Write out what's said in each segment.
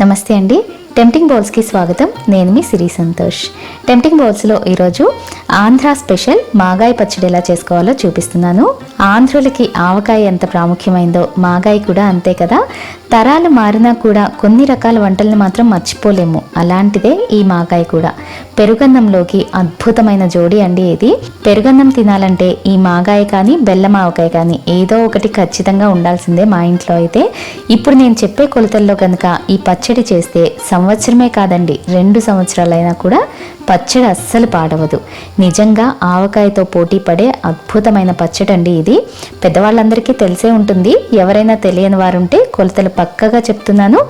నమస్తే అండి. టెంప్టింగ్ బౌల్స్కి స్వాగతం. నేను మీ సిరి సంతోష్. టెంప్టింగ్ బౌల్స్లో ఈరోజు ఆంధ్ర స్పెషల్ మాగాయ పచ్చడి ఎలా చేసుకోవాలో చూపిస్తున్నాను. ఆంధ్రులకి ఆవకాయ ఎంత ప్రాముఖ్యమైందో మాగాయ కూడా అంతే కదా. తరాలు మారినా కూడా కొన్ని రకాల వంటల్ని మాత్రం మర్చిపోలేము. అలాంటిదే ఈ మాగాయ కూడా. పెరుగన్నంలోకి అద్భుతమైన జోడి అండి ఇది. పెరుగన్నం తినాలంటే ఈ మాగాయ కానీ బెల్లం ఆవకాయ కానీ ఏదో ఒకటి ఖచ్చితంగా ఉండాల్సిందే మా ఇంట్లో అయితే. ఇప్పుడు నేను చెప్పే కొలతల్లో కనుక ఈ పచ్చడి చేస్తే సంవత్సరమే కాదండి రెండు సంవత్సరాలైనా కూడా పచ్చడి అస్సలు పాడవదు. నిజంగా ఆవకాయతో పోటీ పడే అద్భుతమైన పచ్చడి అండి ఇది. పెద్దవాళ్ళందరికీ తెలిసే ఉంటుంది. ఎవరైనా తెలియని వారుంటే కొలతలు పక్కగా చెప్తున్నాను.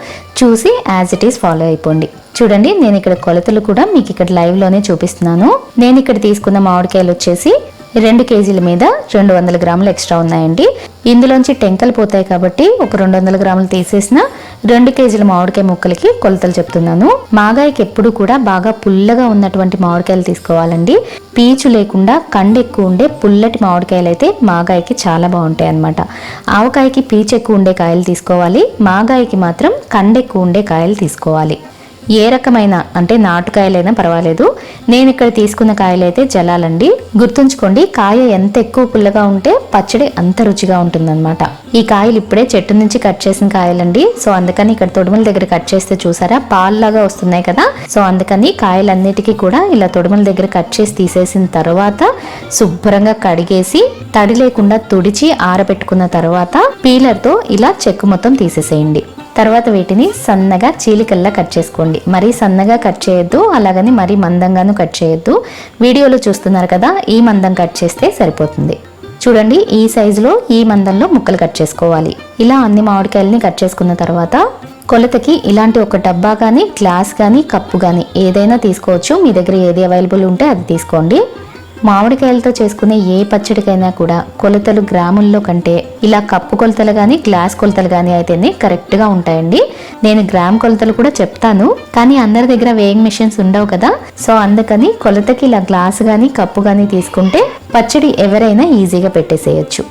చూసి యాజ్ ఇట్ ఈస్ ఫాలో అయిపోండి. చూడండి నేను ఇక్కడ కొలతలు కూడా మీకు ఇక్కడ లైవ్లోనే చూపిస్తున్నాను. నేను ఇక్కడ తీసుకున్న మామిడికాయలు వచ్చేసి రెండు కేజీల మీద రెండు వందల గ్రాములు ఎక్స్ట్రా ఉన్నాయండి. ఇందులోంచి టెంకలు పోతాయి కాబట్టి ఒక రెండు వందల గ్రాములు తీసేసిన రెండు కేజీల మామిడికాయ ముక్కలకి కొలతలు చెప్తున్నాను. మాగాయకి ఎప్పుడు కూడా బాగా పుల్లగా ఉన్నటువంటి మామిడికాయలు తీసుకోవాలండి. పీచు లేకుండా కండు ఎక్కువ ఉండే పుల్లటి మామిడికాయలు అయితే మాగాయకి చాలా బాగుంటాయి అన్నమాట. ఆవకాయకి పీచు ఎక్కువ ఉండే కాయలు తీసుకోవాలి. మాగాయకి మాత్రం కండెక్కువ ఉండే కాయలు తీసుకోవాలి. ఏ రకమైన అంటే నాటుకాయలైనా పర్వాలేదు. నేను ఇక్కడ తీసుకున్న కాయలు అయితే జలాలండి. గుర్తుంచుకోండి కాయ ఎంత ఎక్కువ పుల్లగా ఉంటే పచ్చడి అంత రుచిగా ఉంటుందన్నమాట. ఈ కాయలు ఇప్పుడే చెట్టు నుంచి కట్ చేసిన కాయలండి. సో అందుకని ఇక్కడ తొడుముల దగ్గర కట్ చేస్తే చూసారా? పాల్లాగా వస్తున్నాయి కదా. సో అందుకని కాయలన్నిటికీ కూడా ఇలా తొడుముల దగ్గర కట్ చేసి తీసేసిన తర్వాత శుభ్రంగా కడిగేసి తడి లేకుండా తుడిచి ఆరబెట్టుకున్న తర్వాత పీలర్తో ఇలా చెక్కు మొత్తం తీసేసేయండి. తర్వాత వీటిని సన్నగా చీలికల్లా కట్ చేసుకోండి. మరీ సన్నగా కట్ చేయొద్దు అలాగని మరీ మందంగాను కట్ చేయొద్దు. వీడియోలో చూస్తున్నారు కదా ఈ మందం కట్ చేస్తే సరిపోతుంది. చూడండి ఈ సైజులో ఈ మందంలో ముక్కలు కట్ చేసుకోవాలి. ఇలా అన్ని మామిడికాయలని కట్ చేసుకున్న తర్వాత కొలతకి ఇలాంటి ఒక డబ్బా కానీ గ్లాస్ కానీ కప్పు కానీ ఏదైనా తీసుకోవచ్చు. మీ దగ్గర ఏది అవైలబుల్ ఉంటే అది తీసుకోండి. మామిడికాయలతో చేసుకునే ఏ పచ్చడికైనా కూడా కొలతలు గ్రాముల్లో కంటే ఇలా కప్పు కొలతలు కానీ గ్లాస్ కొలతలు కానీ అయితేనే కరెక్ట్గా ఉంటాయండి. నేను గ్రామ్ కొలతలు కూడా చెప్తాను. కానీ అందరి దగ్గర వేయింగ్ మిషన్స్ ఉండవు కదా. సో అందుకని కొలతకి ఇలా గ్లాస్ కానీ కప్పు కానీ తీసుకుంటే పచ్చడి ఎవరైనా ఈజీగా పెట్టేసేయచ్చు.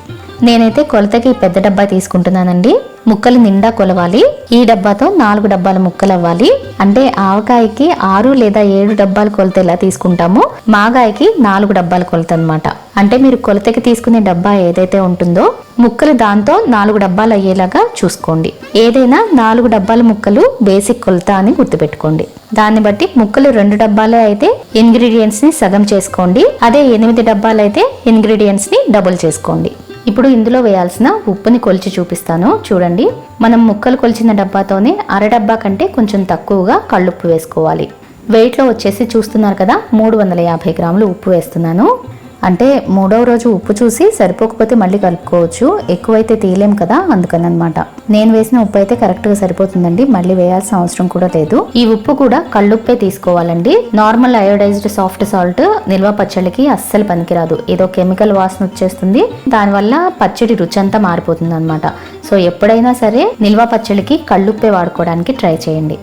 నేనైతే కొలతకి పెద్ద డబ్బా తీసుకుంటున్నానండి. ముక్కలు నిండా కొలవాలి. ఈ డబ్బాతో నాలుగు డబ్బాల ముక్కలు అవ్వాలి. అంటే ఆవకాయకి ఆరు లేదా ఏడు డబ్బాలు కొలత ఎలా తీసుకుంటామో మాగాయకి నాలుగు డబ్బాలు కొలత అనమాట అంటే మీరు కొలతకి తీసుకునే డబ్బా ఏదైతే ఉంటుందో ముక్కలు దాంతో నాలుగు డబ్బాలు అయ్యేలాగా చూసుకోండి. ఏదైనా నాలుగు డబ్బాల ముక్కలు బేసిక్ కొలత అని గుర్తుపెట్టుకోండి. దాన్ని బట్టి ముక్కలు రెండు డబ్బాలే అయితే ఇంగ్రీడియంట్స్ని సగం చేసుకోండి. అదే ఎనిమిది డబ్బాలు అయితే ఇంగ్రీడియంట్స్ని డబుల్ చేసుకోండి. ఇప్పుడు ఇందులో వేయాల్సిన ఉప్పుని కొలిచి చూపిస్తాను. చూడండి మనం ముక్కలు కొలిచిన డబ్బాతోనే అర డబ్బా కంటే కొంచెం తక్కువగా కళ్ళుప్పు వేసుకోవాలి. వెయిట్లో వచ్చేసి చూస్తున్నారు కదా మూడు వందల యాభై గ్రాములు ఉప్పు వేస్తున్నాను. అంటే మూడవ రోజు ఉప్పు చూసి సరిపోకపోతే మళ్ళీ కలుపుకోవచ్చు. ఎక్కువైతే తీయలేం కదా అందుకని అనమాట నేను వేసిన ఉప్పు అయితే కరెక్ట్గా సరిపోతుందండి మళ్ళీ వేయాల్సిన అవసరం కూడా లేదు. ఈ ఉప్పు కూడా కళ్ళుప్పే తీసుకోవాలండి. నార్మల్ అయోడైజ్డ్ సాఫ్ట్ సాల్ట్ నిల్వ పచ్చళ్ళకి అస్సలు పనికిరాదు. ఏదో కెమికల్ వాసన వచ్చేస్తుంది. దానివల్ల పచ్చడి రుచి అంతా మారిపోతుంది అనమాట సో ఎప్పుడైనా సరే నిల్వ పచ్చడికి కళ్ళుప్పే వాడుకోవడానికి ట్రై చేయండి.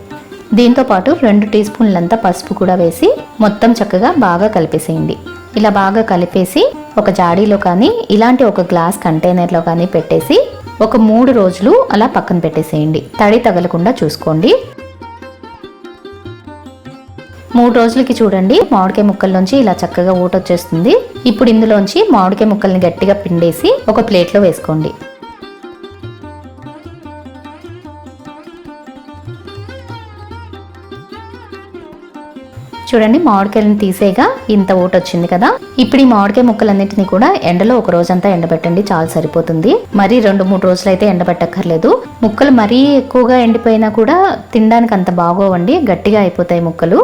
దీంతో పాటు రెండు టీ స్పూన్లంతా పసుపు కూడా వేసి మొత్తం చక్కగా బాగా కలిపేసేయండి. ఇలా బాగా కలిపేసి ఒక జాడీలో కానీ ఇలాంటి ఒక గ్లాస్ కంటైనర్లో కానీ పెట్టేసి ఒక మూడు రోజులు అలా పక్కన పెట్టేసేయండి. తడి తగలకుండా చూసుకోండి. మూడు రోజులకి చూడండి మామిడికాయ ముక్కల్లోంచి ఇలా చక్కగా ఊటొచ్చేస్తుంది. ఇప్పుడు ఇందులోంచి మామిడికాయ ముక్కల్ని గట్టిగా పిండేసి ఒక ప్లేట్లో వేసుకోండి. చూడండి మామిడికాయలను తీసేగా ఇంత ఊట వచ్చింది కదా. ఇప్పుడు ఈ మామిడికాయ ముక్కలన్నింటినీ కూడా ఎండలో ఒక రోజంతా ఎండబెట్టండి చాలా సరిపోతుంది. మరి రెండు మూడు రోజులు అయితే ఎండబెట్టక్కర్లేదు. ముక్కలు మరీ ఎక్కువగా ఎండిపోయినా కూడా తినడానికి అంత బాగోవండి గట్టిగా అయిపోతాయి ముక్కలు.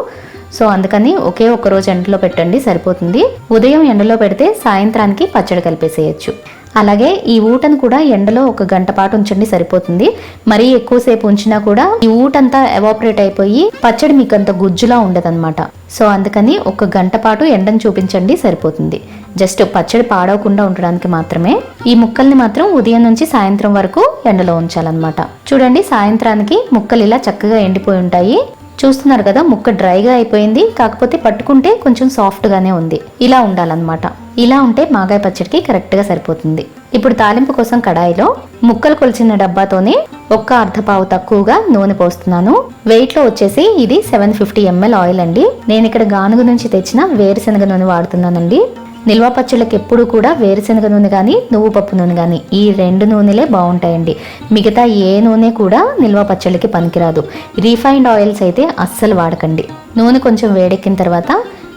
సో అందుకని ఒకే ఒక రోజు ఎండలో పెట్టండి సరిపోతుంది. ఉదయం ఎండలో పెడితే సాయంత్రానికి పచ్చడి కలిపేసేయచ్చు. అలాగే ఈ ఊటను కూడా ఎండలో ఒక గంట పాటు ఉంచండి సరిపోతుంది. మరీ ఎక్కువసేపు ఉంచినా కూడా ఈ ఊటంతా ఎవాపరేట్ అయిపోయి పచ్చడి మీకు అంత గుజ్జులా ఉండదన్నమాట. సో అందుకని ఒక గంట పాటు ఎండను చూపించండి సరిపోతుంది. జస్ట్ పచ్చడి పాడవకుండా ఉండడానికి మాత్రమే ఈ ముక్కల్ని మాత్రం ఉదయం నుంచి సాయంత్రం వరకు ఎండలో ఉంచాలన్నమాట. చూడండి సాయంత్రానికి ముక్కలు ఇలా చక్కగా ఎండిపోయి ఉంటాయి. చూస్తున్నారు కదా ముక్క డ్రైగా అయిపోయింది. కాకపోతే పట్టుకుంటే కొంచెం సాఫ్ట్గానే ఉంది. ఇలా ఉండాలన్నమాట. ఇలా ఉంటే మాగాయ పచ్చడికి కరెక్ట్గా సరిపోతుంది. ఇప్పుడు తాలింపు కోసం కడాయిలో ముక్కలు కొలిచిన డబ్బాతోనే ఒక్క అర్ధపావు తక్కువగా నూనె పోస్తున్నాను. వెయిట్లో వచ్చేసి ఇది సెవెన్ ఫిఫ్టీ ఎంఎల్ ఆయిల్ అండి. నేను ఇక్కడ గానుగు నుంచి తెచ్చిన వేరుశనగ నూనె వాడుతున్నానండి. నిల్వ పచ్చళ్ళకి ఎప్పుడు కూడా వేరుశనగ నూనె కానీ నువ్వు పప్పు నూనె కానీ ఈ రెండు నూనెలే బాగుంటాయండి. మిగతా ఏ నూనె కూడా నిల్వ పచ్చళ్ళకి పనికిరాదు. రీఫైన్డ్ ఆయిల్స్ అయితే అస్సలు వాడకండి. నూనె కొంచెం వేడెక్కిన తర్వాత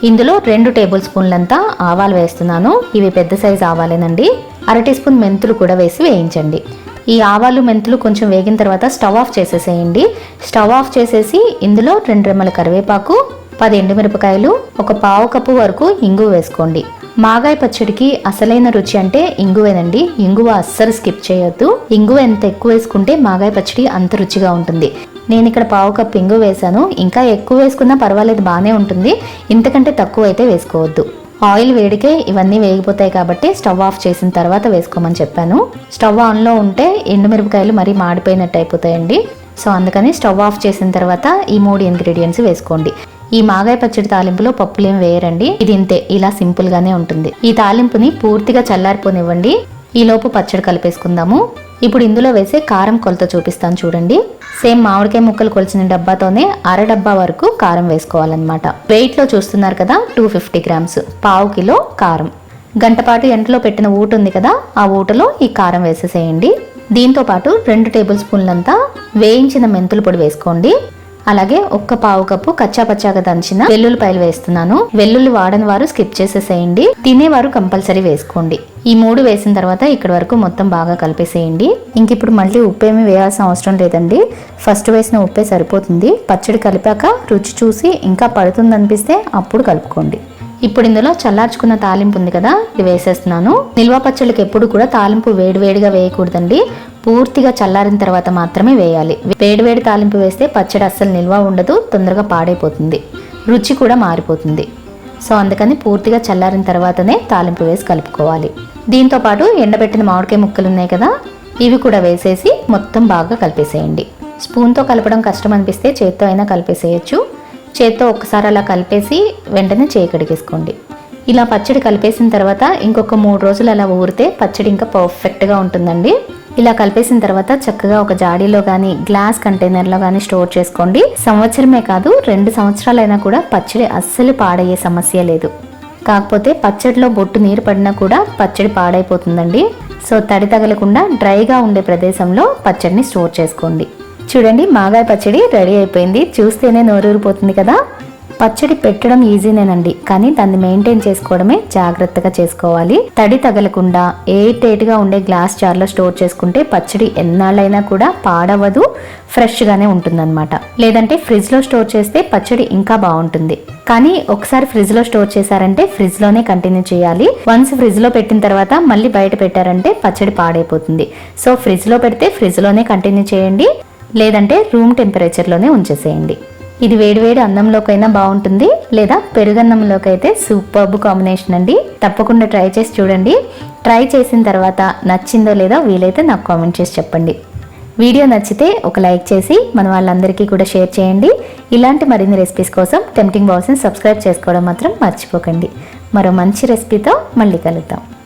ఇందులో రెండు టేబుల్ స్పూన్లంతా ఆవాలు వేస్తున్నాను. ఇవి పెద్ద సైజు ఆవాలేనండి. అర టీ స్పూన్ మెంతులు కూడా వేసి వేయించండి. ఈ ఆవాలు మెంతులు కొంచెం వేగిన తర్వాత స్టవ్ ఆఫ్ చేసేసేయండి. స్టవ్ ఆఫ్ చేసేసి ఇందులో రెండు రెమ్మల కరివేపాకు పది ఎండుమిరపకాయలు ఒక పావు కప్పు వరకు ఇంగు వేసుకోండి. మాగాయ పచ్చడికి అసలైన రుచి అంటే ఇంగువేనండి. ఇంగువ అస్సలు స్కిప్ చేయొద్దు. ఇంగువ ఎంత ఎక్కువ వేసుకుంటే మాగాయ పచ్చడి అంత రుచిగా ఉంటుంది. నేను ఇక్కడ పావు కప్పు ఇంగు వేసాను ఇంకా ఎక్కువ వేసుకున్నా పర్వాలేదు బాగానే ఉంటుంది. ఇంతకంటే తక్కువ అయితే వేసుకోవద్దు. ఆయిల్ వేడికే ఇవన్నీ వేగిపోతాయి కాబట్టి స్టవ్ ఆఫ్ చేసిన తర్వాత వేసుకోమని చెప్పాను. స్టవ్ ఆన్లో ఉంటే ఎండుమిరపకాయలు మరీ మాడిపోయినట్టు అయిపోతాయండి. సో అందుకని స్టవ్ ఆఫ్ చేసిన తర్వాత ఈ మూడు ఇంగ్రీడియంట్స్ వేసుకోండి. ఈ మాగాయ పచ్చడి తాలింపులో పప్పులేం వేయరండి. ఇది ఇంతే ఇలా సింపుల్ గానే ఉంటుంది. ఈ తాలింపుని పూర్తిగా చల్లారిపోనివ్వండి. ఈ లోపు పచ్చడి కలిపేసుకుందాము. ఇప్పుడు ఇందులో వేసే కారం కొలత చూపిస్తాను చూడండి. సేమ్ మామిడికాయ ముక్కలు కొలిచిన డబ్బాతోనే అర డబ్బా వరకు కారం వేసుకోవాలన్నమాట. వెయిట్లో చూస్తున్నారు కదా టూ ఫిఫ్టీ గ్రామ్స్ పావు కిలో కారం. గంటపాటు ఎంటలో పెట్టిన ఊట ఉంది కదా ఆ ఊటలో ఈ కారం వేసేసేయండి. దీంతో పాటు రెండు టేబుల్ స్పూన్లంతా వేయించిన మెంతుల పొడి వేసుకోండి. అలాగే ఒక్క పావు కప్పు కచ్చా పచ్చాగా దంచిన వెల్లుల్లిపాయలు వేస్తున్నాను. వెల్లుల్లి వాడని వారు స్కిప్ చేసేసేయండి. తినేవారు కంపల్సరీ వేసుకోండి. ఈ మూడు వేసిన తర్వాత ఇక్కడ వరకు మొత్తం బాగా కలిపేసేయండి. ఇంక ఇప్పుడు మళ్ళీ ఉప్పు ఏమి వేయాల్సిన అవసరం లేదండి. ఫస్ట్ వేసిన ఉప్పే సరిపోతుంది. పచ్చడి కలిపాక రుచి చూసి ఇంకా పడుతుంది అనిపిస్తే అప్పుడు కలుపుకోండి. ఇప్పుడు ఇందులో చల్లార్చుకున్న తాలింపు ఉంది కదా ఇది వేసేస్తున్నాను. నిల్వ పచ్చళ్ళకి ఎప్పుడు కూడా తాలింపు వేడివేడిగా వేయకూడదండి. పూర్తిగా చల్లారిన తర్వాత మాత్రమే వేయాలి. వేడివేడి తాలింపు వేస్తే పచ్చడి అస్సలు నిల్వ ఉండదు తొందరగా పాడైపోతుంది. రుచి కూడా మారిపోతుంది. సో అందుకని పూర్తిగా చల్లారిన తర్వాతనే తాలింపు వేసి కలుపుకోవాలి. దీంతో పాటు ఎండబెట్టిన మామిడికాయ ముక్కలు ఉన్నాయి కదా ఇవి కూడా వేసేసి మొత్తం బాగా కలిపేసేయండి. స్పూన్తో కలపడం కష్టం అనిపిస్తే చేత్తో అయినా కలిపేసేయచ్చు. చేత్తో ఒక్కసారి అలా కలిపేసి వెంటనే చేయి కడిగేసుకోండి. ఇలా పచ్చడి కలిపేసిన తర్వాత ఇంకొక మూడు రోజులు అలా ఊరితే పచ్చడి ఇంకా పర్ఫెక్ట్గా ఉంటుందండి. ఇలా కలిపేసిన తర్వాత చక్కగా ఒక జాడీలో కానీ గ్లాస్ కంటైనర్లో కానీ స్టోర్ చేసుకోండి. సంవత్సరమే కాదు రెండు సంవత్సరాలైనా కూడా పచ్చడి అస్సలు పాడయ్యే సమస్య లేదు. కాకపోతే పచ్చడిలో బొట్టు నీరు పడినా కూడా పచ్చడి పాడైపోతుందండి. సో తడి తగలకుండా డ్రైగా ఉండే ప్రదేశంలో పచ్చడిని స్టోర్ చేసుకోండి. చూడండి మాగాయ పచ్చడి రెడీ అయిపోయింది. చూస్తేనే నోరూరిపోతుంది కదా. పచ్చడి పెట్టడం ఈజీనేనండి కానీ దాన్ని మెయింటైన్ చేసుకోవడమే జాగ్రత్తగా చేసుకోవాలి. తడి తగలకుండా ఎయిట్ ఎయిట్గా ఉండే గ్లాస్ జార్లో స్టోర్ చేసుకుంటే పచ్చడి ఎన్నాళ్ళైనా కూడా పాడవదు ఫ్రెష్గానే ఉంటుందన్నమాట. లేదంటే ఫ్రిడ్జ్లో స్టోర్ చేస్తే పచ్చడి ఇంకా బాగుంటుంది. కానీ ఒకసారి ఫ్రిడ్జ్లో స్టోర్ చేశారంటే ఫ్రిడ్జ్లోనే కంటిన్యూ చేయాలి. వన్స్ ఫ్రిడ్జ్లో పెట్టిన తర్వాత మళ్ళీ బయట పెట్టారంటే పచ్చడి పాడైపోతుంది. సో ఫ్రిడ్జ్లో పెడితే ఫ్రిడ్జ్లోనే కంటిన్యూ చేయండి. లేదంటే రూమ్ టెంపరేచర్లోనే ఉంచేసేయండి. ఇది వేడివేడి అన్నంలోకైనా బాగుంటుంది లేదా పెరుగన్నంలోకైతే సూపర్బ్ కాంబినేషన్ అండి. తప్పకుండా ట్రై చేసి చూడండి. ట్రై చేసిన తర్వాత నచ్చిందో లేదో వీలైతే నాకు కామెంట్ చేసి చెప్పండి. వీడియో నచ్చితే ఒక లైక్ చేసి మన వాళ్ళందరికీ కూడా షేర్ చేయండి. ఇలాంటి మరిన్ని రెసిపీస్ కోసం టెంప్టింగ్ బాక్స్ని సబ్స్క్రైబ్ చేసుకోవడం మాత్రం మర్చిపోకండి. మరో మంచి రెసిపీతో మళ్ళీ కలుద్దాం.